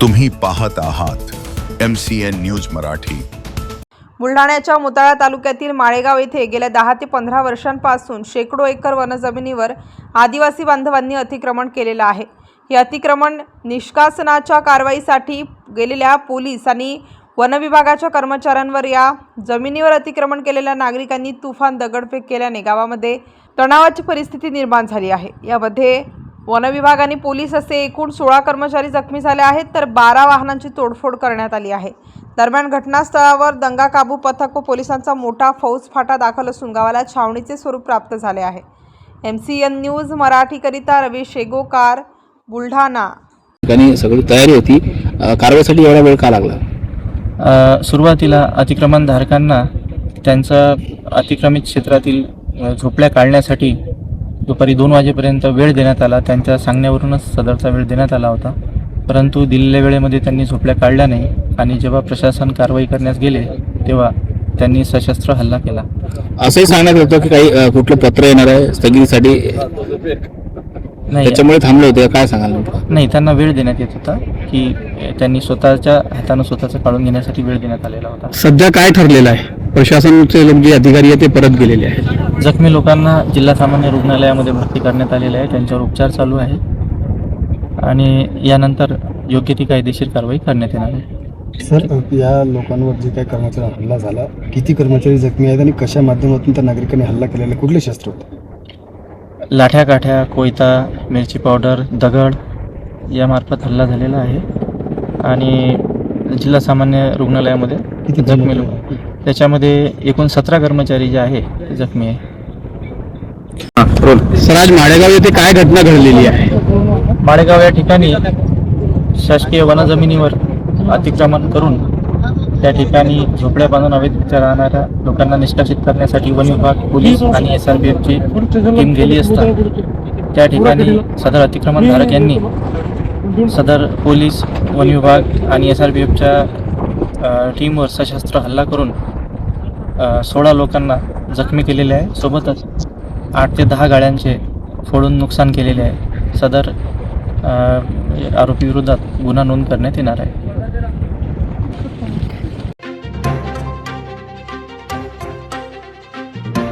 तुम्ही पाहत आहात M C N news Marathi. बुलढाण्याच्या Mutala तालुक्यातील माळेगाव येथे गेल्या दहा ते पंधरा वर्षांपासून शेकडो एकर वनजमिनीवर आदिवासी बांधवांनी अतिक्रमण केलेलं आहे. हे अतिक्रमण निष्कासनाच्या कारवाईसाठी गेलेल्या पोलीस आणि वनविभागाच्या कर्मचाऱ्यांवर या जमिनीवर अतिक्रमण केलेल्या नागरिकांनी तुफान दगडफेक केल्याने गावामध्ये तणावाची परिस्थिती निर्माण झाली आहे. यामध्ये वनविभाग आणि पोलीस असे एकूण सोळा कर्मचारी जखमी झाले आहेत तर बारा वाहनांची तोडफोड करण्यात आली आहे. दरम्यान घटनास्थळावर दंगा काबू पथक व पोलिसांचा मोठा फौज फाटा दाखल असून गावाला छावणीचे स्वरूप प्राप्त झाले आहे. एम सी एन न्यूज मराठीकरिता रवी शेगोकार बुलढाणा. ठिकाणी सगळी तयारी होती. कारवाईसाठी एवढा वेळ का लागला? सुरुवातीला अतिक्रमणधारकांना त्यांचा अतिक्रमित क्षेत्रातील झोपड्या काढण्यासाठी दुपारी दोन वाजेपर्यंत वेळ देण्यात आला. त्यांच्या सांगण्यावरूनच सदरचा वेळ देण्यात आला होता. परंतु दिलेल्या वेळेमध्ये त्यांनी झोपड्या काढल्या नाही आणि जेव्हा प्रशासन कारवाई करण्यास गेले तेव्हा त्यांनी सशस्त्र हल्ला केला. असंही सांगण्यात येतं की काही कुठलं पत्र येणार आहे स्थगितीसाठी? नाही. त्याच्यामुळे थांबले होते काय सांगाल? नाही त्यांना वेळ देण्यात येत होता की त्यांनी स्वतःच्या हातानं स्वतःचं काढून घेण्यासाठी वेळ देण्यात आलेला होता. सध्या काय ठरलेलं आहे? प्रशासनाचे लोक जे अधिकारी आहे ते परत गेलेले आहेत. जखमी लोकांना जिल्हा सामान्य रुग्णालयामध्ये भरती करण्यात आलेले आहे. त्यांच्यावर उपचार चालू आहे. आणि यानंतर योग्य ती कायदेशीर कारवाई करण्यात येणार आहे. सर या लोकांवर जे काही कर्मचारी हल्ला झाला किती कर्मचारी जखमी आहेत आणि कशा माध्यमातून त्या नागरिकांनी हल्ला केलेला? कुठले शस्त्र होते? लाठ्या काठ्या कोयता मिरची पावडर दगड यामार्फत हल्ला झालेला आहे. आणि जिल्हा सामान्य रुग्णालयामध्ये किती जखमी लोक त्याच्यामध्ये एकूण सतरा कर्मचारी जे आहे ते जखमी आहे सर आज माळेगाव येथे काय घटना घडलेली आहे? माळेगाव या ठिकाणी शासकीय वनजमिनीवर अतिक्रमण करून त्या ठिकाणी झोपड्या बांधून अवैधरित्या राहणाऱ्या लोकांना निष्कासित करण्यासाठी वन विभाग पोलीस आणि एस आर पी एफची टीम गेली असता त्या ठिकाणी सदर अतिक्रमणधारक यांनी सदर पोलीस वन विभाग आणि एस आर पी एफच्या टीमवर सशस्त्र हल्ला करून सोळा लोकांना जखमी केलेले आहे. सोबतच आठ ते दहा गाड्यांचे फोडून नुकसान केलेले आहे. सदर आरोपीविरोधात म्हणजे आरोपी विरोधात गुन्हा नोंद करण्यात येणार आहे.